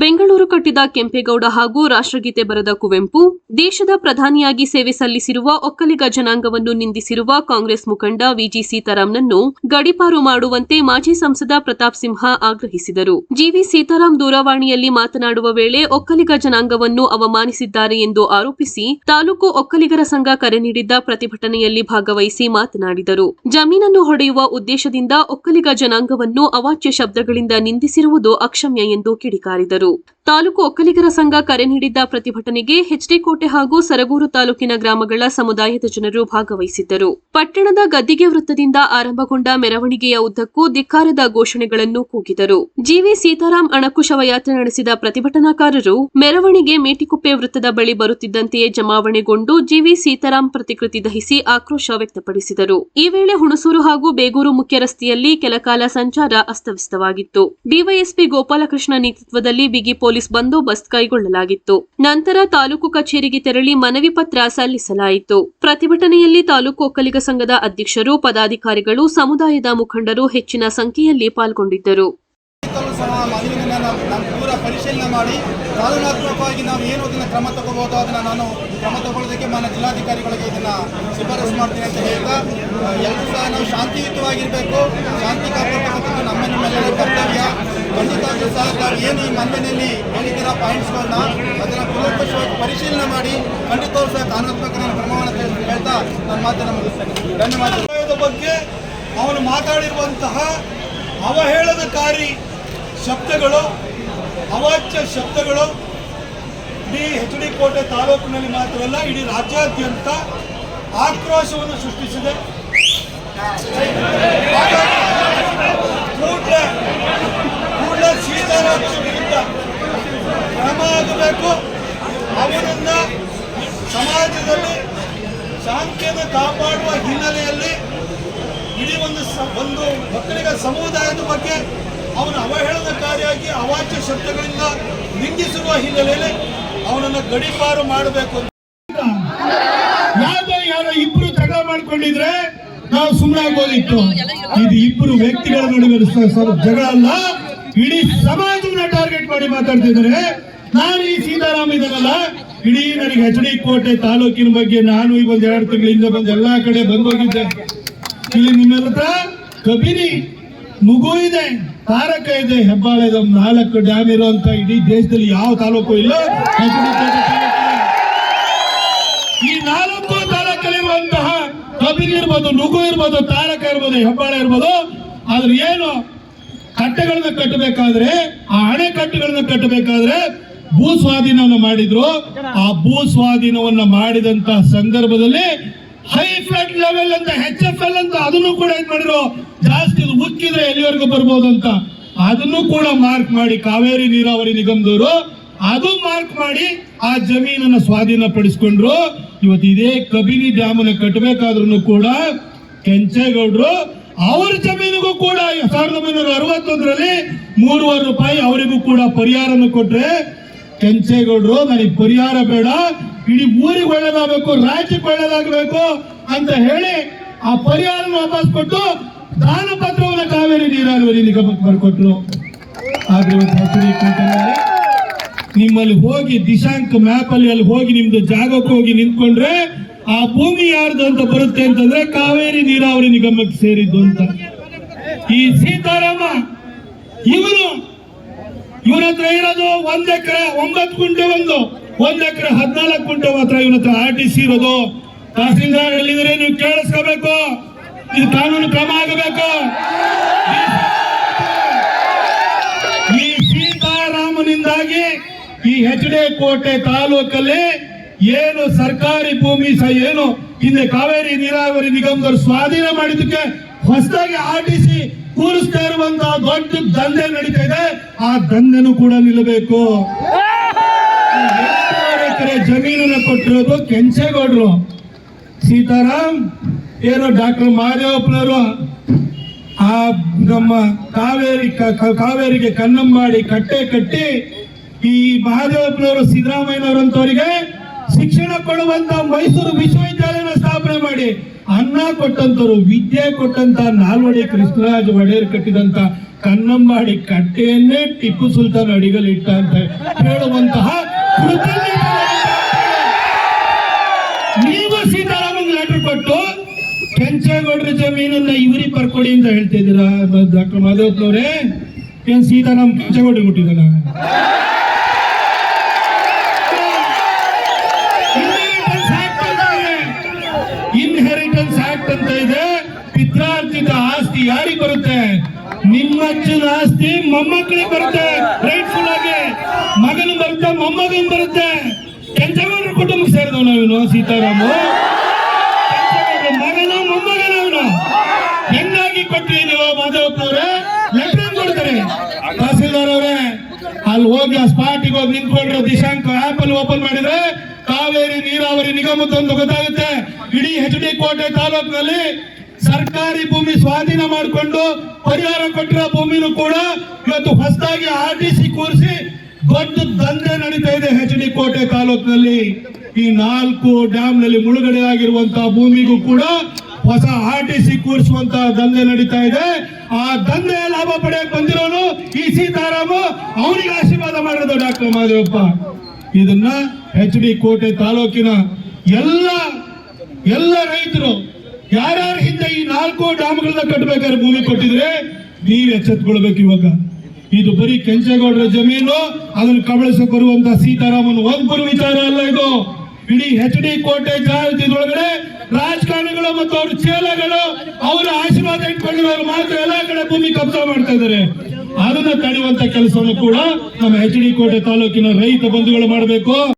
ಬೆಂಗಳೂರು ಕಟ್ಟಿದ ಕೆಂಪೇಗೌಡ ಹಾಗೂ ರಾಷ್ಟ್ರಗೀತೆ ಬರೆದ ಕುವೆಂಪು, ದೇಶದ ಪ್ರಧಾನಿಯಾಗಿ ಸೇವೆ ಸಲ್ಲಿಸಿರುವ ಒಕ್ಕಲಿಗ ಜನಾಂಗವನ್ನು ನಿಂದಿಸಿರುವ ಕಾಂಗ್ರೆಸ್ ಮುಖಂಡ ವಿಜಿ ಸೀತಾರಾಂನನ್ನು ಗಡಿಪಾರು ಮಾಡುವಂತೆ ಮಾಜಿ ಸಂಸದ ಪ್ರತಾಪ್ ಸಿಂಹ ಆಗ್ರಹಿಸಿದರು. ಜಿವಿ ಸೀತಾರಾಂ ದೂರವಾಣಿಯಲ್ಲಿ ಮಾತನಾಡುವ ವೇಳೆ ಒಕ್ಕಲಿಗ ಜನಾಂಗವನ್ನು ಅವಮಾನಿಸಿದ್ದಾರೆ ಎಂದು ಆರೋಪಿಸಿ ತಾಲೂಕು ಒಕ್ಕಲಿಗರ ಸಂಘ ಕರೆ ನೀಡಿದ್ದ ಪ್ರತಿಭಟನೆಯಲ್ಲಿ ಭಾಗವಹಿಸಿ ಮಾತನಾಡಿದರು. ಜಮೀನನ್ನು ಹೊಡೆಯುವ ಉದ್ದೇಶದಿಂದ ಒಕ್ಕಲಿಗ ಜನಾಂಗವನ್ನು ಅವಾಚ್ಯ ಶಬ್ದಗಳಿಂದ ನಿಂದಿಸಿರುವುದು ಅಕ್ಷಮ್ಯ ಎಂದು ಕಿಡಿಕಾರಿದರು. loop. ತಾಲೂಕು ಒಕ್ಕಲಿಗರ ಸಂಘ ಕರೆ ನೀಡಿದ್ದ ಪ್ರತಿಭಟನೆಗೆ ಹೆಚ್ಡಿಕೋಟೆ ಹಾಗೂ ಸರಗೂರು ತಾಲೂಕಿನ ಗ್ರಾಮಗಳ ಸಮುದಾಯದ ಜನರು ಭಾಗವಹಿಸಿದ್ದರು. ಪಟ್ಟಣದ ಗದ್ದಿಗೆ ವೃತ್ತದಿಂದ ಆರಂಭಗೊಂಡ ಮೆರವಣಿಗೆಯ ಉದ್ದಕ್ಕೂ ಧಿಕ್ಕಾರದ ಘೋಷಣೆಗಳನ್ನು ಕೂಗಿದರು. ಜಿವಿ ಸೀತಾರಾಮ್ ಅಣಕು ಶವಯಾತ್ರೆ ನಡೆಸಿದ ಪ್ರತಿಭಟನಾಕಾರರು ಮೆರವಣಿಗೆ ಮೇಟಿಕುಪ್ಪೆ ವೃತ್ತದ ಬಳಿ ಬರುತ್ತಿದ್ದಂತೆಯೇ ಜಮಾವಣೆಗೊಂಡು ಜಿವಿ ಸೀತಾರಾಮ್ ಪ್ರತಿಕೃತಿ ದಹಿಸಿ ಆಕ್ರೋಶ ವ್ಯಕ್ತಪಡಿಸಿದರು. ಈ ವೇಳೆ ಹುಣಸೂರು ಹಾಗೂ ಬೇಗೂರು ಮುಖ್ಯ ರಸ್ತೆಯಲ್ಲಿ ಕೆಲಕಾಲ ಸಂಚಾರ ಅಸ್ತವ್ಯಸ್ತವಾಗಿತ್ತು. ಡಿವೈಎಸ್ಪಿ ಗೋಪಾಲಕೃಷ್ಣ ನೇತೃತ್ವದಲ್ಲಿ ಬಿಗಿ ಪೊಲೀಸ್ ಬಂದೋಬಸ್ತ್ ಕೈಗೊಳ್ಳಲಾಗಿತ್ತು. ನಂತರ ತಾಲೂಕು ಕಚೇರಿಗೆ ತೆರಳಿ ಮನವಿ ಪತ್ರ ಸಲ್ಲಿಸಲಾಯಿತು. ಪ್ರತಿಭಟನೆಯಲ್ಲಿ ತಾಲೂಕು ಒಕ್ಕಲಿಗ ಸಂಘದ ಅಧ್ಯಕ್ಷರು, ಪದಾಧಿಕಾರಿಗಳು, ಸಮುದಾಯದ ಮುಖಂಡರು ಹೆಚ್ಚಿನ ಸಂಖ್ಯೆಯಲ್ಲಿ ಪಾಲ್ಗೊಂಡಿದ್ದರು. ಪರಿಶೀಲನೆ ಮಾಡಿ ಕಾನೂನಾತ್ಮಕವಾಗಿ ನಾವು ಏನು ಅದನ್ನು ಕ್ರಮ ತಗೋಬೋದು ಅದನ್ನು ನಾನು ಕ್ರಮ ತಗೊಳ್ಳೋದಕ್ಕೆ ಮಾನ್ಯ ಜಿಲ್ಲಾಧಿಕಾರಿಗಳಿಗೆ ಇದನ್ನು ಶಿಫಾರಸು ಮಾಡ್ತೀನಿ ಅಂತ ಹೇಳ್ತಾ ಎಲ್ಲರೂ ಸಹ ನಾವು ಶಾಂತಿಯುತವಾಗಿರಬೇಕು, ಶಾಂತಿ ಕಾಪಾಡ್ತಕ್ಕಂಥದ್ದು ನಮ್ಮ ನಿಮ್ಮೆಲ್ಲರ ಕರ್ತವ್ಯ. ಖಂಡಿತವಾಗಿಯೂ ಸಹ ನಾವು ಏನು ಈ ಮನೆಯಲ್ಲಿ ಹೇಳಿದ್ದೀರ ಪಾಯಿಂಟ್ಸ್ಗಳನ್ನ ಅದನ್ನು ಕೂಲಂಕಷವಾಗಿ ಪರಿಶೀಲನೆ ಮಾಡಿ ಖಂಡಿತವೂ ಸಹ ಕಾನೂನಾತ್ಮಕ ಕ್ರಮವನ್ನು ಹೇಳ್ತಾ ನನ್ನ ಮಾತನ್ನು ಮುಗಿಸ್ತೇನೆ ಧನ್ಯವಾದ ಬಗ್ಗೆ ಅವನು ಮಾತಾಡಿರುವಂತಹ ಅವಹೇಳನಕಾರಿ ಶಬ್ದಗಳು ಅವಾಚ್ಯ ಶಬ್ದಗಳು ಇಡೀ ಹೆಚ್ ಡಿ ಕೋಟೆ ತಾಲೂಕಿನಲ್ಲಿ ಮಾತ್ರವಲ್ಲ ಇಡೀ ರಾಜ್ಯಾದ್ಯಂತ ಆಕ್ರೋಶವನ್ನು ಸೃಷ್ಟಿಸಿದೆ. ಕೂಡಲೇ ಕೂಡಲೇ ವಿರುದ್ಧ ಕ್ರಮ ಆಗಬೇಕು ಸಮಾಜದಲ್ಲಿ ಶಾಂತಿಯನ್ನು ಕಾಪಾಡುವ ಹಿನ್ನೆಲೆಯಲ್ಲಿ ಇಡೀ ಒಂದು ಒಂದು ಒಕ್ಕಲಿಗ ಸಮುದಾಯದ ಬಗ್ಗೆ ಅವನ ಅವಹೇಳನಕಾರಿಯಾಗಿ ಅವಾಚ್ಯ ಶಬ್ದಗಳಿಂದ ನಿಂದಿಸಿರುವ ಹಿನ್ನೆಲೆಯಲ್ಲಿ ಅವನನ್ನು ಗಡಿಪಾರು ಮಾಡಬೇಕು ಯಾವ್ದೋ ಯಾರೋ ಇಬ್ರು ತಗ ಮಾಡ್ಕೊಂಡಿದ್ರೆ ನಾವು ಸುಮ್ಮನೆ ಆಗ್ಬೋದಿತ್ತು ಇದು ಇಬ್ರು ವ್ಯಕ್ತಿಗಳ ನಡುವೆ ಜಗಳ ಅಲ್ಲ. ಇಡೀ ಸಮಾಜವನ್ನ ಟಾರ್ಗೆಟ್ ಮಾಡಿ ಮಾತಾಡ್ತಿದ್ದಾರೆ. ನಾನು ಈ ಸೀತಾರಾಮ್ ಇದನ್ನಲ್ಲ ಇಡೀ ನನಗೆ ಎಚ್ ಡಿ ಕೋಟೆ ತಾಲೂಕಿನ ಬಗ್ಗೆ ನಾನು ಈ ಒಂದು ಎರಡು ತಿಂಗಳಿಂದ ಬಂದು ಎಲ್ಲಾ ಕಡೆ ಬಂದೋಗಿದ್ದೆ. ಇಲ್ಲಿ ನಿಮ್ಮೆಲ್ಲ ಕಬಿನಿ, ಮುಗು ಇದೆ. ತಾರಕ ಇದೆ ಹೆಬ್ಬಾಳ ನಾಲ್ಕು ಡ್ಯಾಮ್ ಇರುವಂತ ಇಡೀ ದೇಶದಲ್ಲಿ ಯಾವ ತಾಲೂಕು ಇಲ್ಲ. ಈ ನಾಲ್ಕು ತಾಲೂಕಲ್ಲಿರುವಂತಹ ಕಬಿನಿ ಇರ್ಬೋದು ನುಗು ಇರ್ಬೋದು, ತಾರಕ ಇರ್ಬೋದು, ಹೆಬ್ಬಾಳೆ ಇರ್ಬೋದು, ಆದ್ರೆ ಏನು ಕಟ್ಟೆಗಳನ್ನ ಕಟ್ಟಬೇಕಾದ್ರೆ, ಆ ಅಣೆಕಟ್ಟುಗಳನ್ನ ಕಟ್ಟಬೇಕಾದ್ರೆ ಭೂ ಸ್ವಾಧೀನವನ್ನು ಮಾಡಿದ್ರು ಆ ಭೂ ಸ್ವಾಧೀನವನ್ನ ಮಾಡಿದಂತಹ ಸಂದರ್ಭದಲ್ಲಿ ಹೈ ಫ್ಲಡ್ ಲೆವೆಲ್ ಅಂತ ಹೆಚ್ ಎಫ್ ಎಲ್ ಅಂತ ಅದನ್ನು ಕೂಡ ಏನ್ ಮಾಡಿದ್ರು ಜಾಸ್ತಿ ಉಕ್ಕಿದ್ರೆ ಎಲ್ಲಿವರೆಗೂ ಬರ್ಬೋದು ಅಂತ. ಅದನ್ನು ಕೂಡ ಮಾರ್ಕ್ ಮಾಡಿ ಕಾವೇರಿ ನೀರಾವರಿ ನಿಗಮದವರು ಅದು ಮಾರ್ಕ್ ಮಾಡಿ ಆ ಜಮೀನನ್ನ ಸ್ವಾಧೀನ ಪಡಿಸ್ಕೊಂಡ್ರು ಇವತ್ತು ಇದೇ ಕಬಿನಿ ಡ್ಯಾಮನ್ನ ಕಟ್ಟಬೇಕಾದ್ರೂ ಕೂಡ ಕೆಂಚೇಗೌಡರು ಅವ್ರ ಜಮೀನಿಗೂ ಕೂಡ ಸಾವಿರದ ಒಂಬೈನೂರ ಅರವತ್ತೊಂದರಲ್ಲಿ ಮೂರುವರೆ ರೂಪಾಯಿ ಅವರಿಗೂ ಕೂಡ ಪರಿಹಾರನ ಕೊಟ್ರೆ ಕೆಂಚೇಗೌಡರು, ನನಗೆ ಪರಿಹಾರ ಬೇಡ. ಇಡೀ ಊರಿಗೆ ಒಳ್ಳೇದಾಗಬೇಕು, ರಾಜ್ಯಕ್ಕೆ ಒಳ್ಳೇದಾಗಬೇಕು ಅಂತ ಹೇಳಿ ಆ ಪರಿಹಾರ ವಾಪಸ್ ಕೊಟ್ಟು ದಾನ ಪತ್ರವನ್ನು ಕಾವೇರಿ ನೀರಾವರಿ ನಿಗಮಕ್ಕೆ ಬರ್ಕೊಟ್ರು. ಆದ್ರೆ ನಿಮ್ಮಲ್ಲಿ ಹೋಗಿ ದಿಶಾಂಕ ಮ್ಯಾಪ್ ಅಲ್ಲಿ ಅಲ್ಲಿ ಹೋಗಿ ನಿಮ್ದು ಜಾಗಕ್ಕೆ ಹೋಗಿ ನಿಂತ್ಕೊಂಡ್ರೆ ಆ ಭೂಮಿ ಯಾರ್ದು ಅಂತ ಬರುತ್ತೆ ಅಂತಂದ್ರೆ ಕಾವೇರಿ ನೀರಾವರಿ ನಿಗಮಕ್ಕೆ ಸೇರಿದ್ದು ಅಂತ. ಈ ಸೀತಾರಾಮ, ಇವನು ಇವರತ್ರ ಹತ್ರ ಇರೋದು ಒಂದ್ ಎಕರೆ, ಒಂಬತ್ತು ಗುಂಟೆ ಒಂದು. ಒಂದ್ ಎಕರೆ ಹದಿನಾಲ್ಕು ಕ್ವಿಂಟಲ್ ಮಾತ್ರ ಇವನ ಹತ್ರ ಆರ್ ಟಿ ಸಿ ಇರೋದು. ತಹಸೀಲ್ದಾರ್ ಹೇಳಿದ್ರೆ ನೀವು ಕೇಳಿಸ್ಕೋಬೇಕು. ಇದು ಕಾನೂನು ಕ್ರಮ ಆಗಬೇಕು. ಈ ಸೀತಾರಾಮನಿಂದಾಗಿ ಈ ಎಚ್ ಡಿ ಕೋಟೆ ತಾಲೂಕಲ್ಲಿ ಏನು ಸರ್ಕಾರಿ ಭೂಮಿ ಸಹ ಏನು, ಹಿಂದೆ ಕಾವೇರಿ ನೀರಾವರಿ ನಿಗಮದವರು ಸ್ವಾಧೀನ ಮಾಡಿದ್ದಕ್ಕೆ ಹೊಸದಾಗಿ ಆರ್ ಟಿ ಸಿ ಕೂರಿಸ್ತಾ ಇರುವಂತಹ ದೊಡ್ಡ ದಂಧೆ ನಡೀತಾ ಇದೆ. ಆ ದಂಧೆನೂ ಕೂಡ ನಿಲ್ಲಬೇಕು. ಎಕರೆ ಜಮೀನನ್ನ ಕೊಟ್ಟಿರೋದು ಕೆಂಚೇಗೌಡರು. ಸೀತಾರಾಮ್, ಏನೋ ಡಾಕ್ಟರ್ ಮಹಾದೇವಪ್ಪನವರು ಆ ನಮ್ಮ ಕಾವೇರಿ ಕಾವೇರಿಗೆ ಕನ್ನಂ ಕನ್ನಂಬಾಡಿ ಕಟ್ಟೆ ಕಟ್ಟಿ ಈ ಮಹಾದೇವಪ್ಪನವರು ಸಿದ್ದರಾಮಯ್ಯನವರಂತವರಿಗೆ ಶಿಕ್ಷಣ ಕೊಡುವಂತ ಮೈಸೂರು ವಿಶ್ವವಿದ್ಯಾಲಯನ ಸ್ಥಾಪನೆ ಮಾಡಿ ಅನ್ನ ಕೊಟ್ಟಂತರು ವಿದ್ಯೆ ಕೊಟ್ಟಂತ ನಾಲ್ವಡಿ ಕೃಷ್ಣರಾಜ ಒಡೆಯರ್ ಕಟ್ಟಿದಂತ ಕನ್ನಂಬಾಡಿ ಕಟ್ಟೆಯನ್ನೇ ಟಿಪ್ಪು ಸುಲ್ತಾನ್ ಅಡಿಗಲಿಟ್ಟ ಅಂತ ಹೇಳುವಂತಹ ಕೆಂಚೇಗೌಡರ ಜಮೀನನ್ನ ಇವರಿಗೆ ಬರ್ಕೊಡಿ ಅಂತ ಹೇಳ್ತಿದ್ದೀರಾ ಡಾಕ್ಟರ್ ಮಾಧವತ್ನವ್ರೆ ಏನ್ ಸೀತಾರಾಮ್ ಕೆಂಚೇಗೌಡರಿಗೆ ಕೊಟ್ಟಿದ್ದಲ್ಲ ಇನ್ಹೆರಿಟೆನ್ಸ್ ಆಕ್ಟ್ ಅಂತ ಇದೆ. ಪಿತ್ರಾರ್ಜಿತ ಆಸ್ತಿ ಯಾರಿಗೆ ಬರುತ್ತೆ? ನಿಮ್ಮ ಅಜ್ಜನ ಆಸ್ತಿ ಮೊಮ್ಮಕ್ಕಳಿಗೆ ಬರುತ್ತೆ. ರೈಟ್ಫುಲ್ ಆಗಿ. ಮಗನ ಬರುತ್ತೆ, ಮೊಮ್ಮಗನ್ ಬರುತ್ತೆ. ಕೆಂಚಗೌಡರ ಕುಟುಂಬಕ್ಕೆ ಸೇರಿದವನು ನಾವೇನು ಸೀತಾರಾಮು? ಹೆಂಗಾಗಿ ಕೊಟ್ರಿ ನೀವು ಮಾಧವಪ್ಪನವ್ರೆ ಲೆಟರ್ ಕೊಡ್ತಾರೆ. ತಹಸೀಲ್ದಾರ್ ಅವರೇ, ಅಲ್ಲಿ ಹೋಗಿ ಆ ಸ್ಪಾಟಿಗೆ ಹೋಗಿ ನಿಂತ್ಕೊಂಡ್ರೆ ದಿಶಾಂಕ ಆಪ್ ಅಲ್ಲಿ ಓಪನ್ ಮಾಡಿದ್ರೆ ಕಾವೇರಿ ನೀರಾವರಿ ನಿಗಮದೊಂದು ಗೊತ್ತಾಗುತ್ತೆ. ಇಡೀ ಎಚ್ ಡಿ ಕೋಟೆ ತಾಲೂಕಿನಲ್ಲಿ ಸರ್ಕಾರಿ ಭೂಮಿ ಸ್ವಾಧೀನ ಮಾಡಿಕೊಂಡು ಪರಿಹಾರ ಕೊಟ್ಟಿರೋ ಭೂಮಿನೂ ಕೂಡ ಇವತ್ತು ಹೊಸದಾಗಿ ಆರ್ ಟಿ ಸಿ ಕೂರಿಸಿ ದೊಡ್ಡ ದಂಧೆ ನಡೀತಾ ಇದೆ ಹೆಚ್ ಡಿ ಕೋಟೆ ತಾಲೂಕಿನಲ್ಲಿ. ಈ ನಾಲ್ಕು ಡ್ಯಾಮ್ನಲ್ಲಿ ಮುಳುಗಡೆ ಆಗಿರುವಂತಹ ಭೂಮಿಗೂ ಕೂಡ ಹೊಸ ಆರ್ ಟಿ ಸಿ ಕೂರಿಸುವಂತ ದಂಧೆ ನಡೀತಾ ಇದೆ. ಆ ದಂಧೆ ಲಾಭ ಪಡೆಯಕ್ ಬಂದಿರೋನು ಈ ಸೀತಾರಾಮ, ಅವನಿಗೆ ಆಶೀರ್ವಾದ ಮಾಡಿರೋದು ಡಾಕ್ಟರ್ ಮಾದೇವಪ್ಪ. ಇದನ್ನ ಎಚ್ ಡಿ ಕೋಟೆ ತಾಲೂಕಿನ ಎಲ್ಲ ಎಲ್ಲ ರೈತರು ಯಾರ್ಯಾರ ಹಿಂದೆ ಈ ನಾಲ್ಕು ಡ್ಯಾಮ್ಗಳನ್ನ ಕಟ್ಟಬೇಕಾದ್ರೆ ಭೂಮಿ ಕೊಟ್ಟಿದ್ರೆ ನೀವ್ ಎಚ್ಚೆತ್ಕೊಳ್ಬೇಕು ಇವಾಗ. ಇದು ಬರೀ ಕೆಂಚೇಗೌಡರ ಜಮೀನು, ಅದನ್ನು ಕಬಳಿಸ ಬರುವಂತ ಸೀತಾರಾಮನ್ ಒಬ್ಬರು ವಿಚಾರ ಅಲ್ಲ ಇದು. ಇಡೀ ಎಚ್ ಡಿ ಕೋಟೆ ಜಾಗೃತಿದೊಳಗಡೆ ರಾಜಕಾರಣಿಗಳು ಮತ್ತು ಅವ್ರ ಚೇಲಗಳು ಅವರ ಆಶೀರ್ವಾದ ಇಟ್ಕೊಂಡಿರೋರು ಮಾತ್ರ ಎಲ್ಲಾ ಕಡೆ ಭೂಮಿ ಕಬ್ಜಾ ಮಾಡ್ತಾ ಇದ್ದಾರೆ. ಅದನ್ನ ತಡೆಯುವಂತ ಕೆಲಸವನ್ನು ಕೂಡ ನಮ್ಮ ಎಚ್ ಡಿ ಕೋಟೆ ತಾಲೂಕಿನ ರೈತ ಬಂಧುಗಳು ಮಾಡಬೇಕು.